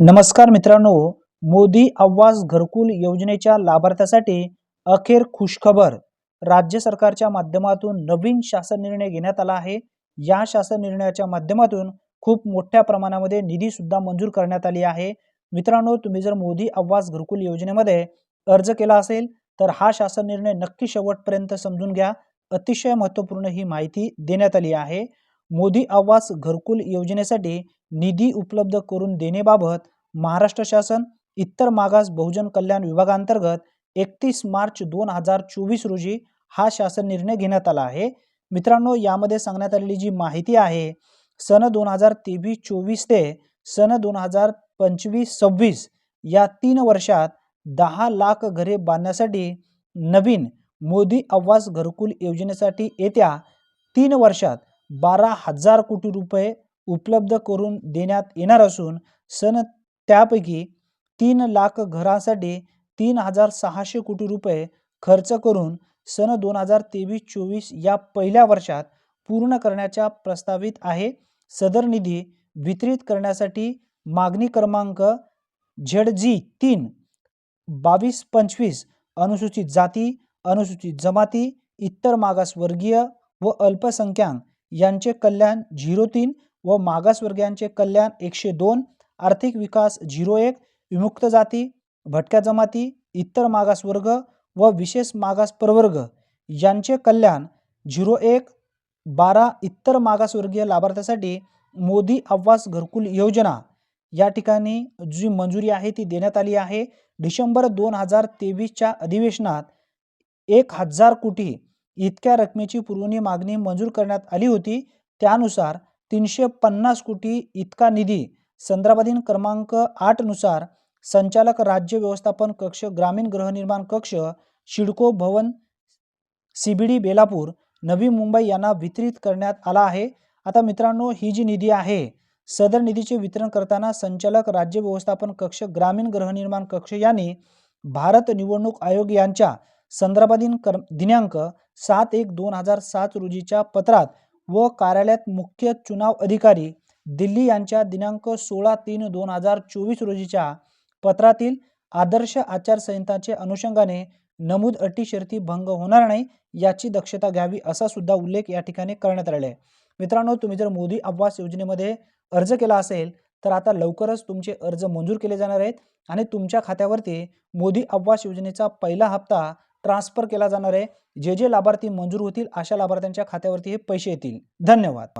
नमस्कार मित्रांनो मोदी आवास घरकुल योजनेच्या लाभार्थ्यासाठी अखेर खुशखबर. राज्य सरकारच्या माध्यमातून नवीन शासन निर्णय घेण्यात आला आहे. या शासन निर्णयाच्या माध्यमातून खूप मोठ्या प्रमाणामध्ये निधी सुद्धा मंजूर करण्यात आली आहे. मित्रांनो तुम्ही जर मोदी आवास घरकुल योजनेमध्ये अर्ज केला असेल तर हा शासन निर्णय नक्की शेवटपर्यंत समजून घ्या. अतिशय महत्त्वपूर्ण ही माहिती देण्यात आली आहे. मोदी आवास घरकुल योजनेसाठी निधी उपलब्ध करून देण्याबाबत महाराष्ट्र शासन इतर मागास बहुजन कल्याण विभागांतर्गत एकतीस मार्च दोन हजार चोवीस रोजी हा शासन निर्णय घेण्यात आला आहे. मित्रांनो यामध्ये सांगण्यात आलेली जी माहिती आहे सन दोन हजार तेवीस चोवीस ते सन दोन हजार पंचवीस सव्वीस या तीन वर्षात दहा लाख घरे बांधण्यासाठी नवीन मोदी आवास घरकुल योजनेसाठी येत्या तीन वर्षात बारा हजार कोटी रुपये उपलब्ध करून देण्यात येणार असून सन त्यापैकी तीन लाख घरांसाठी तीन हजार सहाशे कोटी रुपये खर्च करून सन दोन हजार तेवीस चोवीस या पहिल्या वर्षात पूर्ण करण्याच्या प्रस्तावित आहे. सदर निधी वितरित करण्यासाठी मागणी क्रमांक झेड जी तीन बावीस पंचवीस अनुसूचित जाती अनुसूचित जमाती इतर मागासवर्गीय व अल्पसंख्याक यांचे कल्याण झिरो तीन व मागासवर्गीयांचे कल्याण एकशे दोन आर्थिक विकास झिरो एक विमुक्त जाती भटक्या जमाती इतर मागासवर्ग व विशेष मागास प्रवर्ग यांचे कल्याण झिरो एक बारा इतर मागासवर्गीय लाभार्थ्यासाठी मोदी आवास घरकुल योजना. या ठिकाणी जी मंजुरी आहे ती देण्यात आली आहे. डिसेंबर दोन हजार तेवीसच्या अधिवेशनात एक हजार कोटी इतक्या रकमेची पुरवणी मागणी मंजूर करण्यात आली होती. त्यानुसार तीनशे पन्नास कोटी इतका निधी संदर्भाधीन क्रमांक आठनुसार संचालक राज्य व्यवस्थापन कक्ष ग्रामीण गृहनिर्माण कक्ष शिडको भवन सीबीडी बेलापूर नवी मुंबई यांना वितरित करण्यात आला आहे. आता मित्रांनो ही जी निधी आहे सदर निधीचे वितरण करताना संचालक राज्य व्यवस्थापन कक्ष ग्रामीण गृहनिर्माण कक्ष यांनी भारत निवडणूक आयोग यांच्या संदर्भाधीन कर दिनांक सात एक दोन हजार सात रोजीच्या पत्रात व कार्यालयात मुख्य चुनाव अधिकारी दिल्ली यांच्या दिनांक सोळा तीन दोन हजार चोवीस रोजीच्या पत्रातील आदर्श आचारसंहिताचे अनुषंगाने नमूद अटी शर्ती भंग होणार नाही याची दक्षता घ्यावी असा सुद्धा उल्लेख या ठिकाणी करण्यात आलेला आहे. मित्रांनो तुम्ही जर मोदी आवास योजनेमध्ये अर्ज केला असेल तर आता लवकरच तुमचे अर्ज मंजूर केले जाणार आहेत आणि तुमच्या खात्यावरती मोदी आवास योजनेचा पहिला हप्ता ट्रान्सफर केला जाणार आहे. जे जे लाभार्थी मंजूर होतील अशा लाभार्थ्यांच्या खात्यावरती हे पैसे येतील. धन्यवाद.